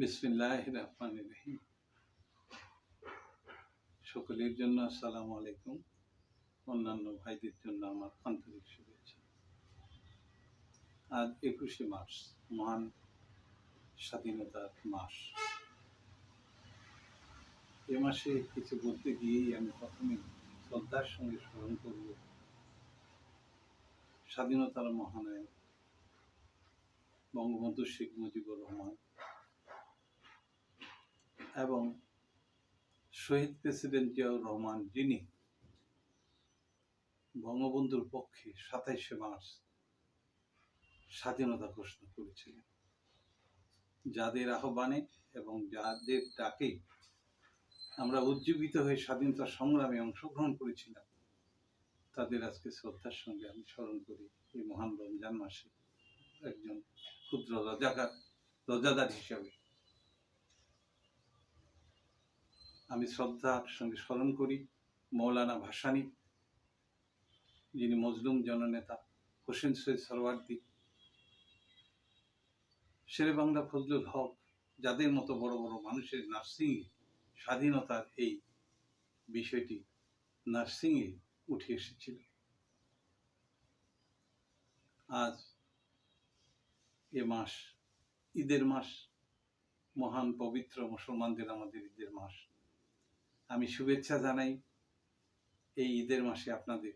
বিসমিল্লাহ সকলের জন্য আসসালামু আলাইকুম। অন্যান্য ভাইদের জন্য আমার আন্তরিক শুভেচ্ছা। আজ একুশে মার্চ, মহান স্বাধীনতার মাস। এ মাসে কিছু বলতে গিয়েই আমি প্রথমে শ্রদ্ধার সঙ্গে স্মরণ করব স্বাধীনতার মহানায়ক বঙ্গবন্ধু শেখ মুজিবুর রহমান। এবং শহীদ প্রেসিডেন্ট জিয়াউর রহমান, যিনি বঙ্গবন্ধুর পক্ষে সাতাইশে মার্চ স্বাধীনতা ঘোষণা করেছিলেন। যাদের আহ্বানে এবং যাদের ডাকে আমরা উজ্জীবিত হয়ে স্বাধীনতা সংগ্রামে অংশগ্রহণ করেছিলাম, তাদের আজকে শ্রদ্ধার সঙ্গে আমি স্মরণ করি এই মহান রমজান মাসে একজন ক্ষুদ্র রজাকার, রজাদার হিসাবে। আমি শ্রদ্ধার সঙ্গে স্মরণ করি, মৌলানা ভাসানী, যিনি মজলুম জননেতা, হোসেন সৈয়দ সরওয়ার্দি, শেরে বাংলা ফজলুল হক, যাদের মতো বড় বড় মানুষের নার্সিংয়ে স্বাধীনতার এই বিষয়টি নার্সিংয়ে উঠে এসেছিল। আজ এ মাস ঈদের মাস, মহান পবিত্র মুসলমানদের আমাদের ঈদের মাস। আমি শুভেচ্ছা জানাই এই ঈদের মাসে আপনাদের।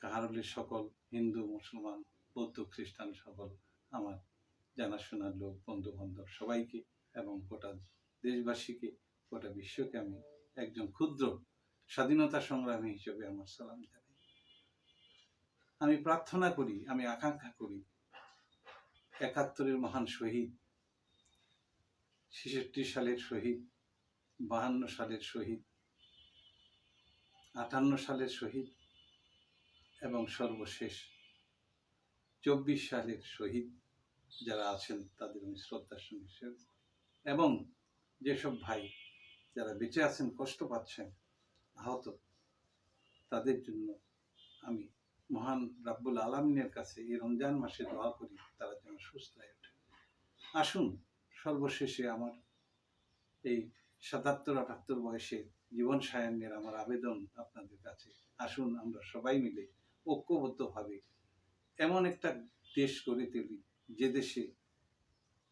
কাহারলের সকল, হিন্দু, মুসলমান, বৌদ্ধ, খ্রিস্টান সকল আমার জানাশোনার লোক বন্ধু বান্ধব সবাইকে এবং গোটা দেশবাসীকে, গোটা বিশ্বকে আমি একজন ক্ষুদ্র স্বাধীনতা সংগ্রামী হিসেবে আমার সালাম জানাই। আমি প্রার্থনা করি, আমি আকাঙ্ক্ষা করি, একাত্তরের মহান শহীদ, ছেষট্টি সালের শহীদ বাহান্ন সালের শহীদ, আটান্ন সালের শহীদ এবং সর্বশেষ চব্বিশ সালের শহীদ যারা আছেন তাদের আমি শ্রদ্ধার সঙ্গে করি। এবং যেসব ভাই যারা বেঁচে আছেন, কষ্ট পাচ্ছেন, আহত, তাদের জন্য আমি মহান রাব্বুল আলমিনের কাছে এই রমজান মাসে দোয়া করি, তারা যেন সুস্থ হয়ে ওঠে আসুন সর্বশেষে আমার এই সাতাত্তর, আটাত্তর বয়সে জীবন সায়ান্নের আমার আবেদন আপনাদের কাছে। আসুন আমরা সবাই মিলে ঐক্যবদ্ধভাবে এমন একটা দেশ গড়ে তুলি, যে দেশে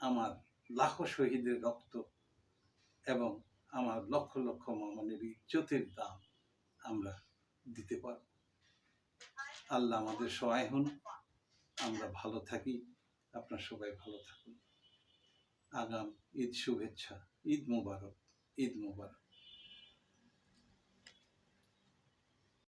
আমার লাখো শহীদের রক্ত এবং আমার লক্ষ লক্ষ মামনের ইজ্জতের দাম আমরা দিতে পারব। আল্লাহ আমাদের সহায় হন। আমরা ভালো থাকি। আপনার সবাই ভালো থাকুন। আগাম ঈদ শুভেচ্ছা, ঈদ মোবারক। ঈদ মোবারক